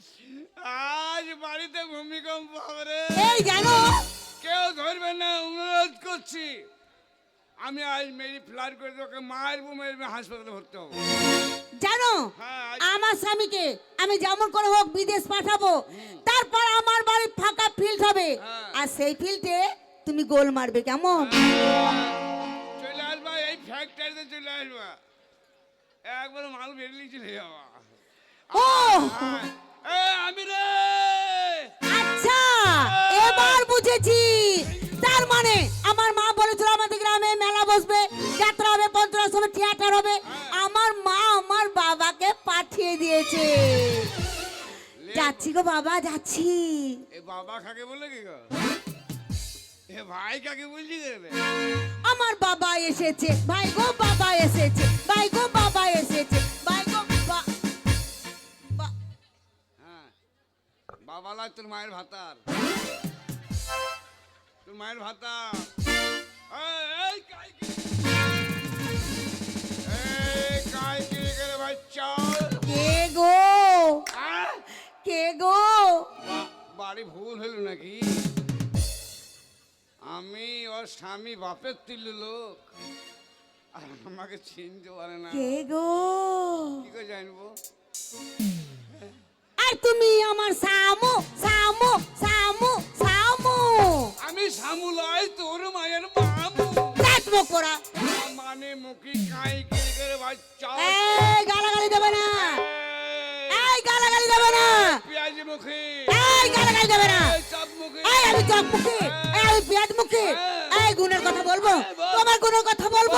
আজ বাড়িতে ভূমিকম্প হবে রে। এই জানো কেউ ধরবে না অনুরোধ করছি। আমি আজ মেরি ফ্লার করে তোকে মারবো মেরবো হাসপাতালে ভর্তি হব। জানো? হ্যাঁ আমার স্বামীকে আমি যেমন করে হোক বিদেশ পাঠাবো তারপর আমার বাড়ি ফাঁকা ফিল্ড হবে। হ্যাঁ। আর সেই ফিল্ডে তুমি গোল মারবে কেমন? চলে আসবা এই ফ্যাক্টরিতে চলে আসবা। একবার মাল বেরিয়ে চলে যাবা। ও! হ্যাঁ। আমি রে! আচ্ছা এবার বুঝেছি। তার মানে আমার মা বলেছিল আমাদের গ্রামে মেলা বসবে যাত্রা হবে পঞ্চরাস হবে থিয়েটার হবে। আমার মা আমার বাবাকে পাঠিয়ে দিয়েছে। যাচ্ছি গো বাবা যাচ্ছি। এ বাবা কাকে বলে কি গো? এ ভাই কাকে বলছি আমার বাবা এসেছে ভাই গো বাবা এসেছে ভাই গো বাবা এসেছে। বাবা লাই তোর মায়ের ভাতার। তোর মায়ের ভাতা কি এই কাই কি গো? কে গো? বাড়ি ভুল হলো নাকি? আমি ওর স্বামী বাপের তুল্য লোক। আর আমাকে চিনতে পারে না। কে গো? কি করে জানব? আর তুমি আমার সামু সামু সামু সামু। আমি সামুলাই তোর মায়ের মামু। দেখব করা মানে মুখি কাই করে ভাই এই গালাগালি দেবে না। এই, গালাগালি দেবে না। পেঁয়াজি মুখি। এই গালাগালি দেবে না। এই মুখি। এই আমি চক মুখে। এই আমি পেঁয়াজ মুখে। এই গুণের কথা বলব? তোমার গুণের কথা বলব?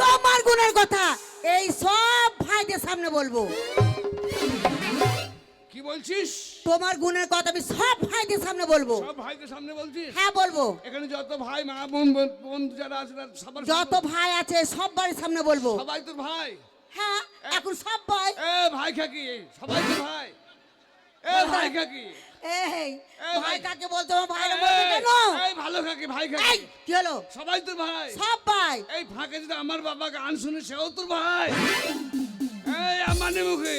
তোমার গুণের কথা। এই সব ভাইদের সামনে বলব। বলছিস? তোমার গুণের কথা আমি সব ভাইদের সামনে বলব। সব ভাইদের সামনে বলছিস? হ্যাঁ বলব। এখানে যত ভাই মা বোন বোন- বন্ধু যারা আছে সবার যত ভাই আছে সব বাড়ির সামনে বলব। সবাই তোর ভাই? হ্যাঁ এখন সব ভাই। এ ভাই কাকি সবাই তোর ভাই। এ ভাই কাকি। এই এই ভাই। কাকে বলতো ভাই বলবে কেন? এই ভালো কাকি ভাই এই কাকি কি হলো? সবাই তোর ভাই। সব ভাই। এই ফাঁকে যদি আমার বাবা গান শুনে সেও তোর ভাই। এই আমার মুখে।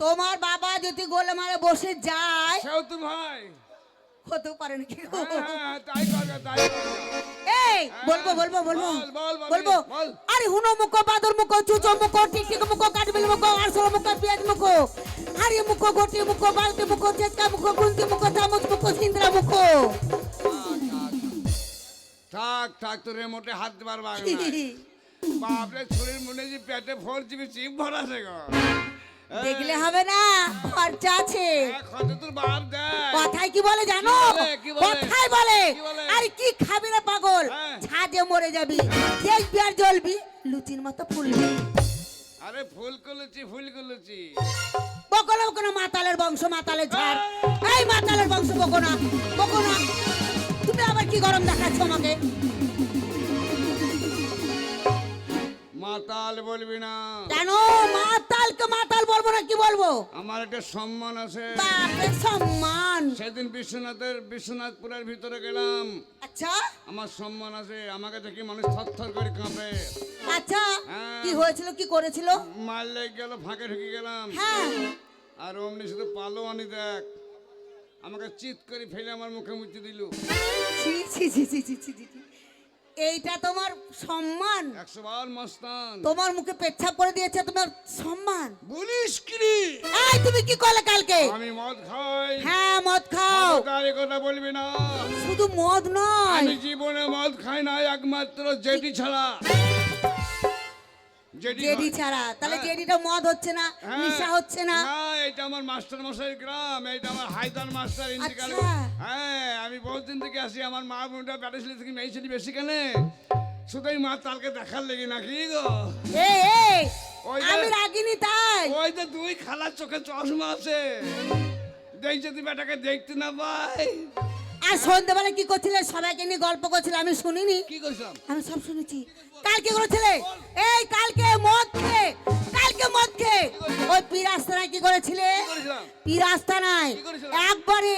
তোমার বাবা যদি গোলে মারে বসে যায় সেও ভাই হতেও পারে নাকি? হ্যাঁ, হ্যাঁ, তাই করবে তাই এই বলব বলব বলব বল, বল, বল, বলব বল। আরে হুনো মুখো বাদর মুখো চুচো মুখো টিকটিক মুখো কাটবিল মুখো আরসল মুখো পেঁয়াজ মুখো হাড়ি মুখো গটি মুখো বালতি মুখো চেচকা মুখো গুন্তি মুখো চামচ মুখো সিন্দ্রা মুখো থাক থাক তোর মোটে হাত দেবার বাগ নাই। বাপরে ছুরির মনে যে পেটে ফোর জিবি চিপ ভরা আছে গো দেখলে হবে না খরচা আছে। দেয়। কথায় কি বলে জানো? কথায় বলে? আরে কি খাবি রে পাগল? হ্যাঁ। ছাদে মরে যাবি দেখবি আর জ্বলবি লুচির মতো ফুলবি। আরে ফুল কলুচি ফুল কলুচি। বকনা বকনা মাতালের বংশ মাতালের ঝাড়। এই মাতালের বংশ বকনা বকনা। তুমি আবার কি গরম দেখাচ্ছ আমাকে? মাতাল বলবি না। কেন? মাতালকে মাতাল বলব না কি বলব? আমার একটা সম্মান আছে। বাপের সম্মান। সেদিন বিশ্বনাথের বিশ্বনাথপুরের ভিতরে গেলাম। আচ্ছা। আমার সম্মান আছে আমাকে দেখি মানুষ থরথর করে কাঁপে। আচ্ছা। হ্যাঁ। কি হয়েছিল কি করেছিল? মাল লেগে গেল ফাঁকে ঢুকে গেলাম। হ্যাঁ। আর অমনি শুধু পালো আনি দেখ। আমাকে চিৎ করে ফেলে আমার মুখে মুছে দিল। ছি ছি ছি ছি ছি, ছি। এইটা তোমার সম্মান। একশো বার মস্তান। তোমার মুখে পেচ্ছাপ করে দিয়েছে তোমার সম্মান। বলিস কি? এই তুমি কি করলে কালকে? আমি মদ খাই। হ্যাঁ মদ খাও। তার কথা বলবি না। শুধু মদ নয়। আমি জীবনে মদ খাই না একমাত্র জেটি ছাড়া। জেডি ছাড়া। তাহলে হ্যাঁ। জেডিটা মদ হচ্ছে না হ্যাঁ। নিশা হচ্ছে না। আমার মাস্টার মশাই গ্রাম আমার হায়দার মাস্টার আচ্ছা। হ্যাঁ আমি বহুত দিন থেকে আসি আমার মা বোনটা ব্যাটা ছেলে থেকে মেয়ে ছেলে বেশি কেনে। শুধু মা তালকে দেখার লেগে নাকি গো? আমি রাগিনি তাই। ওই তো দুই খালার চোখে চশমা আছে। দেখ যদি বেটাকে দেখতে না পাই। আর সন্ধ্যাবেলা কি করছিলে? সবাইকে নিয়ে গল্প করছিলে আমি শুনিনি। কি করছিলাম? আমি সব শুনেছি। কালকে করেছিলে এই কালকে মদ খেয়ে কালকে মদ খেয়ে ওই পিরাস্তানায় কি করেছিলে? পিরাস্তানায় একবারে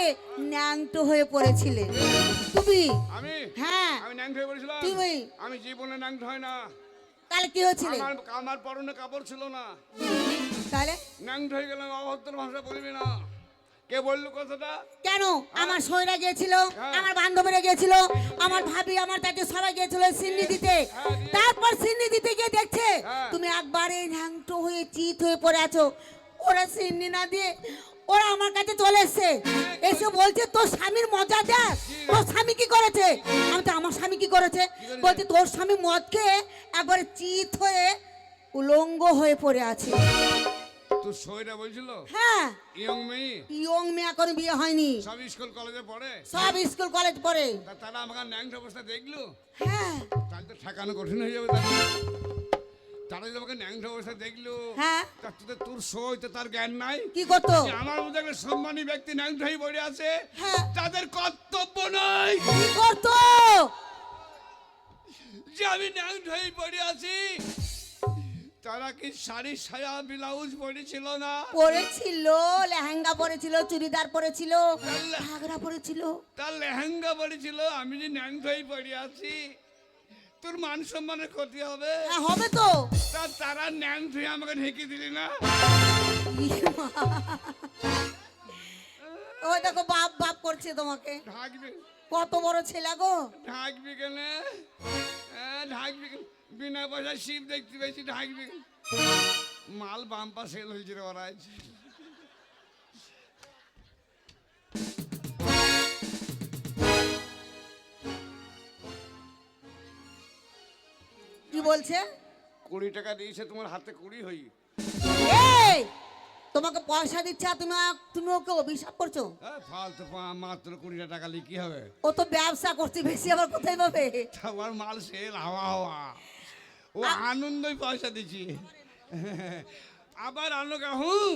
ন্যাংটো হয়ে পড়েছিলে। তুমি? আমি? হ্যাঁ। আমি ন্যাংট হয়ে পড়েছিলাম? তুমি? আমি জীবনে ন্যাংট হয় না। তাহলে কি হয়েছিল? আমার আমার পরনে কাপড় ছিল না। তাহলে? ন্যাংট হয়ে গেলাম অভদ্র ভাষা বলবি না। কে বলল কথাটা? কেন? আমার সইরা গিয়েছিল হ্যাঁ। আমার বান্ধবীরা গিয়েছিল আমার ভাবি আমার চাচি সবাই গিয়েছিল সিন্নি দিতে। হ্যাঁ, তারপর সিন্নি দিতে গিয়ে দেখছে হ্যাঁ। তুমি একবারে ন্যাংটো হয়ে চিত হয়ে পড়ে আছো। ওরা সিন্নি না দিয়ে ওরা আমার কাছে চলে এসছে। এসে বলছে তোর স্বামীর মজা দেখ তোর স্বামী কি করেছে? আমি তো আমার স্বামী কি করেছে? বলছে তোর স্বামী মদ খেয়ে একবারে চিত হয়ে উলঙ্গ হয়ে পড়ে আছে। তোর সইটা বলছিল? হ্যাঁ। ইয়ং মেয়ে? ইয়ং মেয়ে করে বিয়ে হয়নি। সব স্কুল কলেজে পড়ে? সব স্কুল কলেজ পড়ে। তা তারা আমাকে ন্যাংট অবস্থা দেখল? হ্যাঁ। তাহলে তো ঠেকানো কঠিন হয়ে যাবে তারা যদি আমাকে ন্যাংট অবস্থা দেখল হ্যাঁ। তা তোদের তোর সই তো তার জ্ঞান নাই? কি করতো? আমার মধ্যে একটা সম্মানী ব্যক্তি ন্যাংট হয়ে পড়ে আছে হ্যাঁ। তাদের কর্তব্য নাই। কি করতো? যে আমি ন্যাংট হয়ে পড়ে আছি তারা কি শাড়ি সায়া ব্লাউজ পরেছিল না? পরেছিল লেহেঙ্গা পরেছিল চুড়িদার পরেছিল ঘাগরা পরেছিল। তার লেহেঙ্গা পরেছিল আমি যে হয়ে পড়ে আছি। তোর মান সম্মানের ক্ষতি হবে। হ্যাঁ হবে তো। তা তারা ন্যাংট হয়ে আমাকে ঢেকে দিলি না। ওই দেখো বাপ বাপ করছে তোমাকে। ঢাকবি। কত বড় ছেলে গো। ঢাকবি কেন? ঢাকবি কেন বিনা পয়সা শিব দেখতে পেয়েছি ঢাকবি? মাল বাম্পা সেল হয়েছে রে ওরা। কি বলছে কুড়ি টাকা দিয়েছে তোমার হাতে কুড়ি হই এই তোমাকে পয়সা দিচ্ছে আর তুমি তুমি ওকে অভিশাপ করছ? ফালতু মাত্র কুড়িটা টাকা নিয়ে কি হবে। ও তো ব্যবসা করছে বেশি আবার কোথায় পাবে? আমার মাল সেল হাওয়া হাওয়া। ও আনন্দই পয়সা দিচ্ছি। আবার আনুগা হুঁ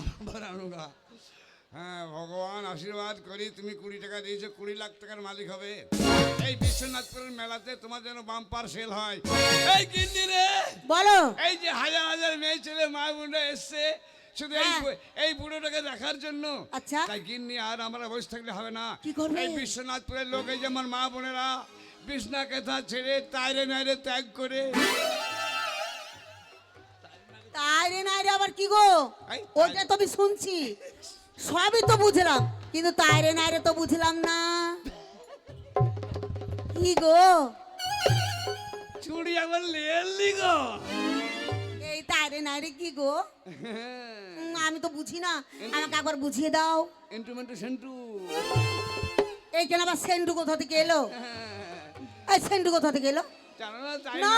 আবার আনুগা। হ্যাঁ ভগবান আশীর্বাদ করি। তুমি কুড়ি টাকা দিয়েছ কুড়ি লাখ টাকার মালিক হবে। এই বিশ্বনাথপুরের মেলাতে তোমার যেন বাম্পার সেল হয়। এই কিন্দি রে! বলো। এই যে হাজার হাজার মেয়ে ছেলে মা বোনরা এসছে শুধু এই হ্যাঁ। এই বুড়োটাকে দেখার জন্য। আচ্ছা। তাই গিন্নি আর আমরা বসে থাকলে হবে না। এই বিশ্বনাথপুরের লোক এই যে আমার মা বোনেরা বিষ্ণা কেথা ছেড়ে তাইরে নাইরে ত্যাগ করে। তাই রে নাই রে আবার কি গো? এই, ওটা তো আমি শুনছি। সবই তো বুঝলাম কিন্তু তাই রে নাই রে তো বুঝলাম না। কি গো? চুড়ি আমার লেলি গো। এই তাই রে নাই রে কি গো? আমি তো বুঝি না আমাকে একবার বুঝিয়ে দাও। ইন্টুমেন্টু সেন্টু এই কেন আবার সেন্টু কোথা থেকে এলো? এই সেন্টু কোথা থেকে এলো? না।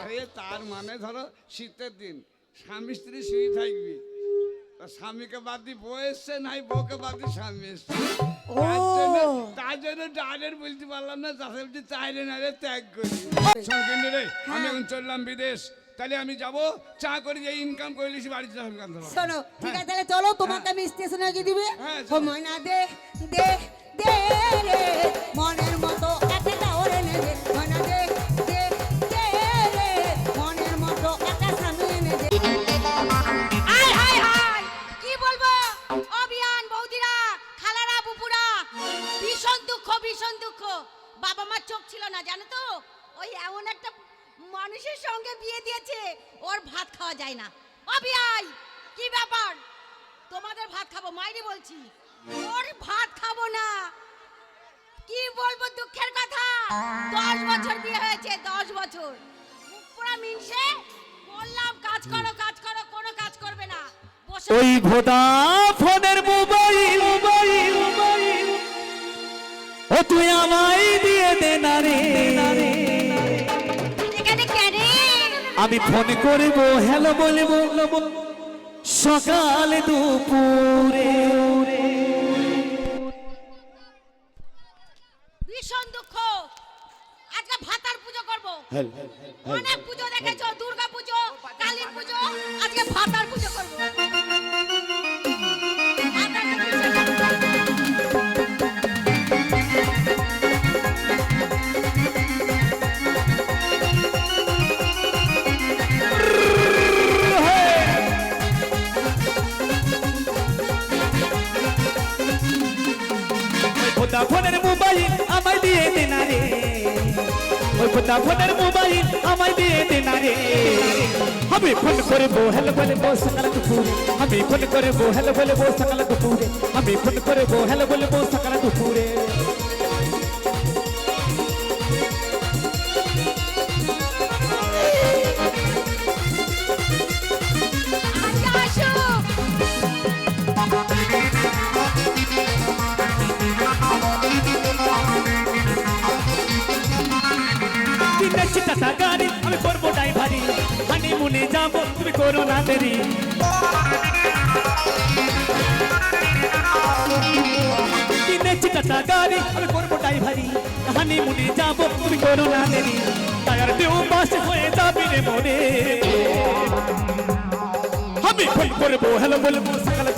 আরে তার মানে ধরো শীতের দিন স্বামী স্ত্রী শুয়ে থাকবি। স্বামীকে বাদ দিয়ে বউ এসছে নাই বউকে বাদ দিয়ে স্বামী এসছে। তার জন্য ডাইরেক্ট বলতে পারলাম না চাষে বলছি চাইলে না রে ত্যাগ করি। কিন্তু রে আমি এখন চললাম বিদেশ তাহলে আমি যাব চা করে যে ইনকাম করে লিছি বাড়িতে যাব শোনো ঠিক আছে তাহলে চলো তোমাকে আমি স্টেশনে গিয়ে দিবে। হ্যাঁ, ময়না দে দে দে রে মনের মতো বাবা মার চোখ ছিল না জানো তো? ওই এমন একটা মানুষের সঙ্গে বিয়ে দিয়েছে ওর ভাত খাওয়া যায় না। অভিয়াই কি ব্যাপার? তোমাদের ভাত খাব মাইরি বলছি। ওর ভাত খাব না। কি বলব দুঃখের কথা? দশ বছর বিয়ে হয়েছে দশ বছর। পুরা মিনসে বললাম কাজ করো কাজ করো কোনো কাজ করবে না। ওই ভোদা ফোনের ও তুই আমায় দিয়ে দে না রে। আমি ফোন করব হ্যালো বলব। সকাল দুপুরে। ভীষণ দুঃখ। আজকে ভাতার পুজো করব। অনেক পুজো দেখেছ দুর্গা পুজো কালী পুজো আজকে ভাতার ওই ভোদা ফোনের মোবাইল আমায় দিয়ে দিন রে। আমি ফোন করব হেলো বলে বো সকাল দুপুরে আমি ফোন করব হেলো বলে বো সকাল দুপুরে আমি ফোন করব হেলো বলে বো সকাল দুপুরে যাব তুমি করো না দেরি। দিনে চিটাটা গাড়ি আমি করব ড্রাইভারি। হানিমুনে যাব, তুমি করো না দেরি। টায়ার টিউ বাস হয়ে যাবি রে মনে। আমি ফোন করব হ্যালো বলব, সকালে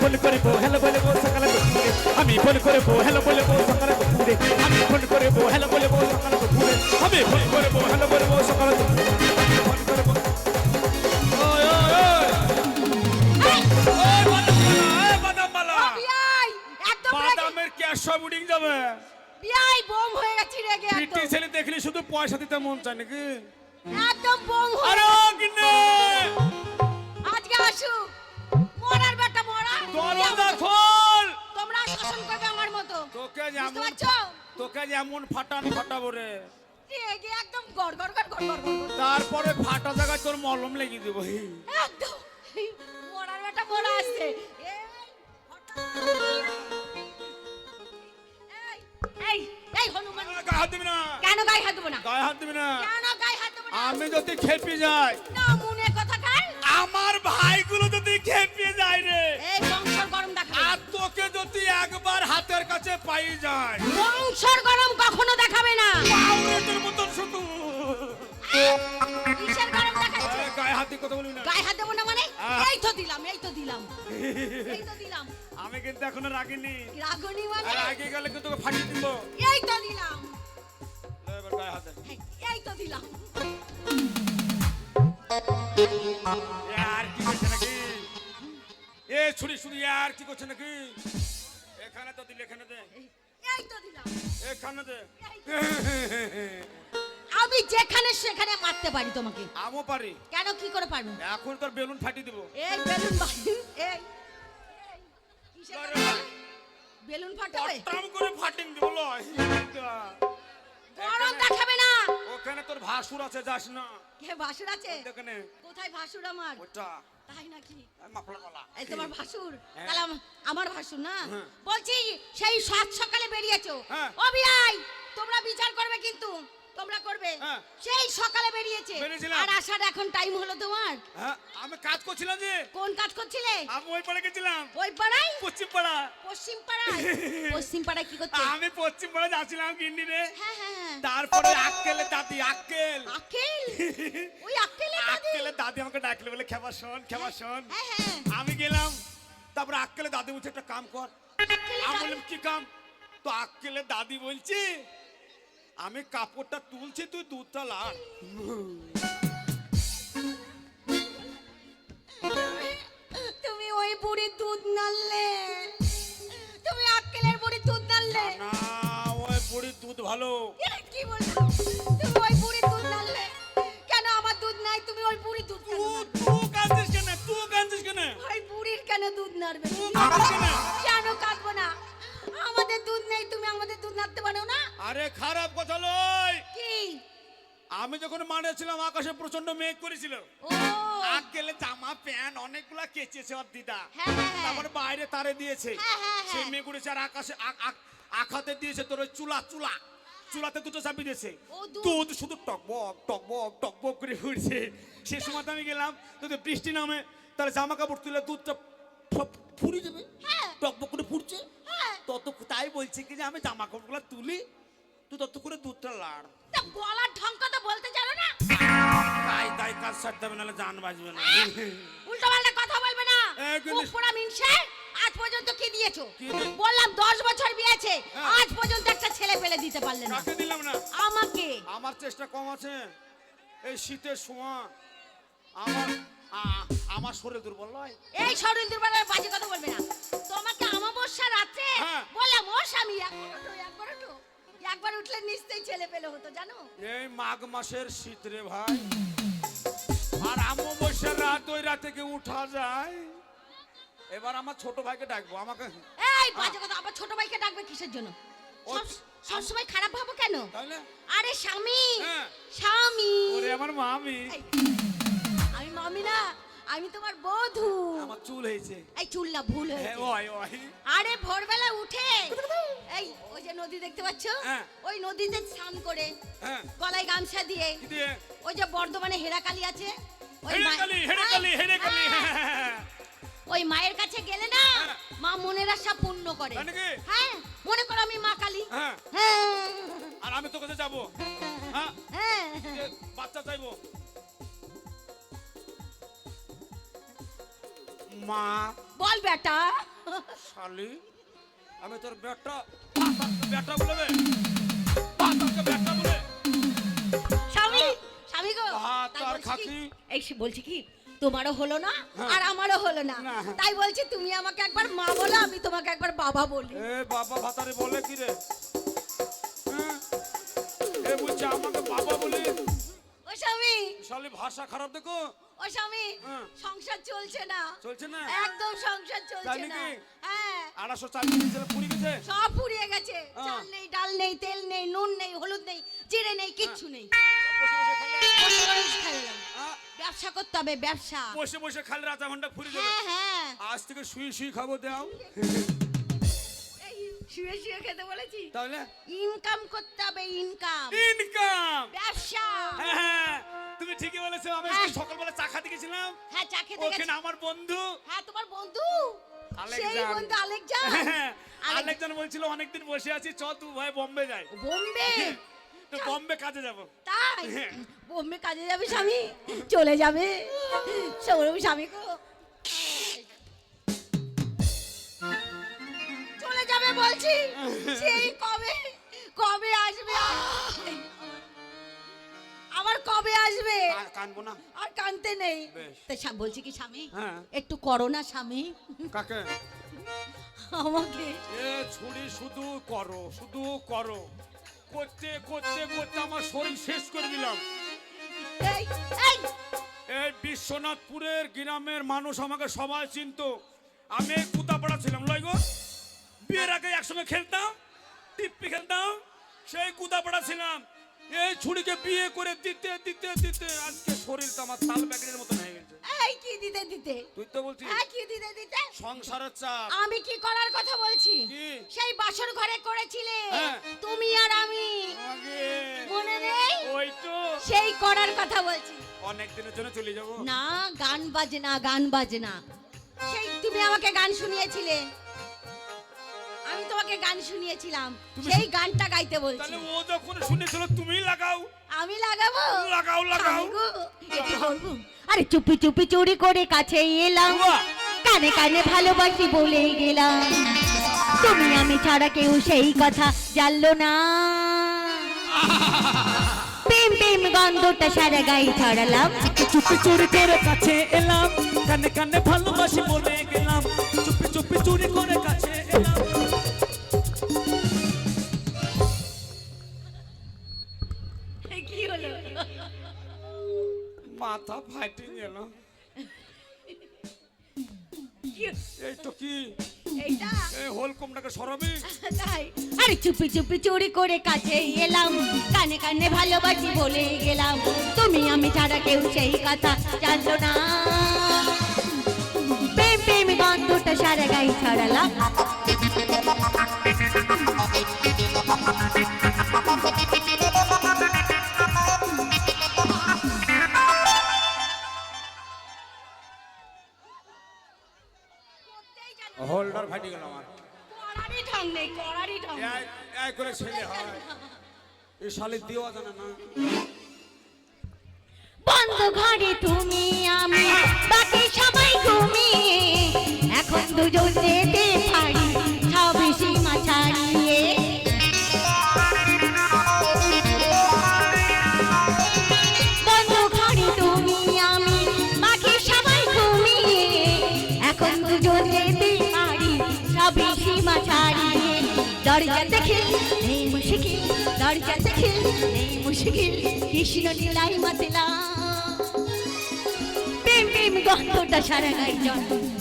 ফোন করব হ্যালো বলব, সকালে আমি ফোন করব হ্যালো বলব, সকালে আমি ফোন করব হ্যালো বলব, সকালে আমি ফোন করব হ্যালো বলব, সকালে সব উড়িং যাবে। বিয়াই বোম হয়ে গেছি রেগে পিটি একদম। ছেলে দেখলি শুধু পয়সা দিতে মন চায় নাকি? একদম বোম আরে কিনে। আজকে আসু। মরার বেটা মরা। দরজা খোল। তোমরা শাসন করবে আমার মতো। তোকে যেমন তোকে যেমন ফাটান ফাটাবো রে। রেগে একদম গড় গড় গড় গড় গড় গড়। গড়। তারপরে ফাটা জায়গায় তোর মলম লেগে দিব। একদম। মরার বেটা মরা আসছে। এই, হঠাৎ। এই এই হনুমান গায়ে হাত দিবি না? কেন গায়ে হাত দেবো না? গায়ে হাত দিবি না। কেন গায়ে হাত দেবো না? আমি যদি খেপে যাই। না মনে কথা কার? আমার ভাইগুলো যদি খেপে যায় রে। এই বংশর গরম দেখাবে আর তোকে যদি একবার হাতের কাছে পাই যায় বংশর গরম কখনো দেখাবে না। মতন শুধু। কিসের গরম দেখাচ্ছে? গায়ে হাত দিয়ে কথা বলবি না। গায়ে হাত দেবো না মানে। এই তো দিলাম এই তো দিলাম। এই তো দিলাম। আমি কিন্তু এখনও রাগিনি। রাগুনি মানে? আর আগে গেলে কিন্তু তোকে ফাটিয়ে দিব এই তো দিলাম। এবার গায়ে হাত এই, তো দিলাম। এ আর কি করছে নাকি? এ ছুরি শুধু আর কি করছে নাকি? এখানে তো দিলে এখানে দে। এই তো দিলাম। এখানে দে। আমি যেখানে সেখানে মারতে পারি তোমাকে। আমও পারি। কেন কি করে পারব? এখন তোর বেলুন ফাটিয়ে দিব। এই বেলুন এই। বেলুন? ফাটাবে? পট্টাম করে ফাটিং দিব লয়। গরম দেখাবে না। ওখানে তোর ভাসুর আছে যাস না। কে ভাসুর আছে? ওখানে কোথায় ভাসুর আমার? ওটা তাই নাকি? এই তোমার ভাসুর? হ্যাঁ। তাহলে আমার ভাসুর না? হ্যাঁ। বলছি সেই সাত সকালে বেরিয়েছো। হ্যাঁ। ও বিয়াই তোমরা বিচার করবে কিন্তু। তোমরা করবে? হ্যাঁ। সেই সকালে বেরিয়েছে। আর আসার এখন টাইম হলো তোমার। হ্যাঁ আমি কাজ করছিলাম যে। কোন কাজ করছিলে? আমি ওই পাড়ে গেছিলাম। ওই পাড়ায় পশ্চিম পাড়া। পশ্চিম পাড়ায়? পশ্চিম পাড়ায় কি করছে? আমি পশ্চিম পাড়া যাচ্ছিলাম গিন্নি রে হ্যাঁ। তারপরে আক্কেলে দাদি আক্কেল। আকেল ওই আকেলে দাদি? আক্কেলে দাদি আমাকে ডাকলে বলে খেবা শোন খেবা শোন। আমি গেলাম। তারপরে আক্কেলে দাদি বলছে একটা কাম কর। আমি বললাম কি কাম? তো আক্কেলে দাদি বলছে আমি কাপড়টা তুলছি তুই দুধটা লাগ তুমি ওই বুড়ির দুধ নাললে তুমি আক্কেলের বুড়ির দুধ নাললে না ওই বুড়ির দুধ ভালো। কি বলছো? তুমি ওই বুড়ির দুধ নাললে কেন আমার দুধ নাই? তুমি ওই বুড়ির দুধ তুই? তুই কাঁদছিস কেন? তুই কাঁদছিস কেন? ওই বুড়ির কেন দুধ নাড়বে? কেন কাঁদবো না? আমাদের দুধ নেই তুমি আমাদের দুধ নাড়তে পারো না? আরে খারাপ কথা লয় কি? আমি যখন মানেছিলাম আকাশে প্রচণ্ড মেঘ করেছিল। ও। আগ গেলে জামা প্যান্ট অনেকগুলা কেচেছে ওর দিদা। হ্যাঁ, হ্যাঁ, হ্যাঁ। তারপরে বাইরে তারে দিয়েছে। সেই। মেঘ উড়েছে আর আকাশে আখাতে দিয়েছে তোর ওই চুলা চুলা। চুলাতে দুটো চাপি দিয়েছে। দুধ। শুধু টকবক টকবক টকবক করে উঠছে সে সময় তো আমি গেলাম যদি বৃষ্টি নামে তাহলে জামা কাপড় তুলে দুধটা ফ- ফুরিয়ে যাবে। হ্যাঁ। টকবক করে ফুটছে হ্যাঁ। তত তাই বলছে কি যে আমি জামা কাপড়গুলো তুলি তুই তত করে দুধটা লাড়। গলার ঢঙ্ক তো বলতে জানো না। তাই তাই কাজ সারতে হবে নাহলে জান বাজবে না। উল্টো পাল্টা কথা বলবে না। পুরা মিনসে আজ পর্যন্ত কি দিয়েছ? বললাম দশ বছর বিয়েছে হ্যাঁ। আজ পর্যন্ত একটা ছেলে পেলে দিতে পারলে না। কাকে দিলাম না? আমাকে। আমার চেষ্টা কম আছে। এই শীতের সময় আমার আমার শরীর দুর্বল নয়? এই শরীর দুর্বলের বাজে কথা বলবে না। তোমাকে আমাবস্যা রাতে হ্যাঁ। বললাম ও স্বামী একবার ওঠো একবার উঠলে নিশ্চয়ই ছেলে পেলে হতো জানো? এই মাঘ মাসের শীত রে ভাই। আর আমও রাত ওই রাতে কি উঠা যায়? এবার আমার ছোট ভাইকে ডাকবো আমাকে এই বাজে কথা আবার ছোট ভাইকে ডাকবে কিসের জন্য? সবসময় খারাপ ভাবো কেন? আরে স্বামী হ্যাঁ। স্বামী। ওরে আমার মামি। আমি না আমি তোমার বধূ। আমার চুল হয়েছে। এই চুল্লা ভুল হ্যাঁ হয়েছে। ওই ওই। আরে ভোরবেলা উঠে এই ওই যে নদী দেখতে পাচ্ছ? হ্যাঁ। ওই নদীতে স্নান করে হ্যাঁ। গলায় গামছা দিয়ে ওই যে বর্ধমানে হেরাকালি আছে ওই মায়ের কাছে গেলে না। মা মনের আশা পূর্ণ করে। হ্যাঁ মনে করো আমি মা কালী। হ্যাঁ। আর আমি তো কোথায় যাব। হ্যাঁ। বাচ্চা চাইব। মা। বল বেটা। শালি আমি তোর বেটা। বেটা বলে বে বাতাকে বেটা বলে। স্বামী স্বামী গো। হাত তাই আর বলছি খাতি। কি- এই বলছি কি? তোমারও হলো না হ্যাঁ। আর আমারও হলো না। তাই বলছি তুমি আমাকে একবার মা বলো আমি তোমাকে একবার বাবা বলি। এ বাবা ভাতারে বলে কি রে? হ্যাঁ? এ বলছে আমাকে বাবা বলে। ও স্বামী। শালি ভাষা খারাপ দেখো। ও স্বামী হ্যাঁ। সংসার চলছে না। চলছে না? একদম সংসার চলছে না। হ্যাঁ। আড়াইশো চাল পুরি গেছে? সব ফুরিয়ে গেছে। হ্যাঁ। চাল নেই ডাল নেই তেল নেই নুন নেই হলুদ নেই জিরে নেই কিচ্ছু নেই। হ্যাঁ? ব্যবসা করতে হবে ব্যবসা। বসে বসে খালি রাজা ঘণ্টা ফুরি যাবে। হ্যাঁ আজ থেকে শুয়ে শুয়ে খাব দাও। শুয়ে শুয়ে খেতে বলেছি। তাহলে? ইনকাম করতে হবে ইনকাম। ইনকাম! ব্যবসা। হ্যাঁ। তুমি ঠিকই বলেছ আমি হ্যাঁ। সকালবেলা চা খাতে গেছিলাম। হ্যাঁ চা খেতে ওখানে আমার বন্ধু। হ্যাঁ তোমার বন্ধু? সেই। বন্ধু আলেকজান। হ্যাঁ, আলেক- আলেকজন বলছিল অনেকদিন বসে আছি চ তুই ভাই বম্বে যাই। বোম্বে? তো বম্বে কাজে যাব। তাই? হ্যাঁ। বোম্বে কাজে যাবে স্বামী? চলে যাবে। সৌরভ স্বামী গো। চলে যাবে বলছি। সেই কবে কবে আসবে? আবার কবে আসবে? কানবো না। আর কানতে নেই। বেশ। তো বলছি কি স্বামী? হ্যাঁ। একটু করো না স্বামী। কাকে? আমাকে। এ ছুরি শুধু করো শুধু করো। করতে করতে করতে আমার শরীর শেষ করে দিলাম। এই এই! এই বিশ্বনাথপুরের গ্রামের মানুষ আমাকে সবাই চিনতো। আমি কুতাপাড়া ছিলাম লয় গো। বিয়ের আগে একসঙ্গে খেলতাম টিপ্পি খেলতাম সেই কুতাপাড়া ছিলাম। এই ছুরিকে বিয়ে করে দিতে দিতে দিতে আজকে শরীরটা আমার তাল ব্যাগের মতন হয়ে গেছে। এই কি দিতে দিতে? তুই তো বলছিস। এই কি দিতে দিতে? সংসারের চাপ। আমি কি করার কথা বলছি? সেই বাসর ঘরে করেছিলে। হ্যাঁ। তুমি আর আমি। মনে নেই? ওই তো। সেই করার কথা বলছি। অনেক দিনের জন্য চলে যাব। না গান বাজনা গান বাজনা। সেই তুমি আমাকে গান শুনিয়েছিলে। আমি তোমাকে গান শুনিয়েছিলাম। সেই গানটা গাইতে বলছি। তাহলে ও যখন শুনেছিল তুমি লাগাও। আমি লাগাবো? লাগাও লাগাও। বলব। আরে চুপি চুপি চুরি করে কাছে এলাম। কানে কানে ভালোবাসি বলে গেলাম। তুমি আমি ছাড়া কেউ সেই কথা জানলো না। প্রেম প্রেম গন্ধটা সারা গায়ে ছড়ালাম। চুপি চুরি করে কাছে এলাম। কানে কানে ভালোবাসি বলে গেলাম। চুপি চুপি চুরি করে কাছে এলাম। মাথা ফাটে গেল এই তো কি? এইটা? এই হোল সরাবি। তাই। আরে চুপি চুপি চুরি করে কাছে এলাম। কানে কানে ভালোবাসি বলে গেলাম। তুমি আমি ছাড়া কেউ সেই কথা জানতো না। প্রেম প্রেম গন্ধটা সারা গায়ে ছড়ালাম। করে ছেলে হয়। এ শালি দেওয়া জানে না। বন্ধ ঘরে তুমি আমি, বাকি সবাই ঘুমিয়ে, এখন দুজন যেতে पर कैसे खिल नहीं मुश्किल কৃষ্ণ লীলাই মাতলা প্রেম প্রেম গন্ধটা সারা গাই জন্ম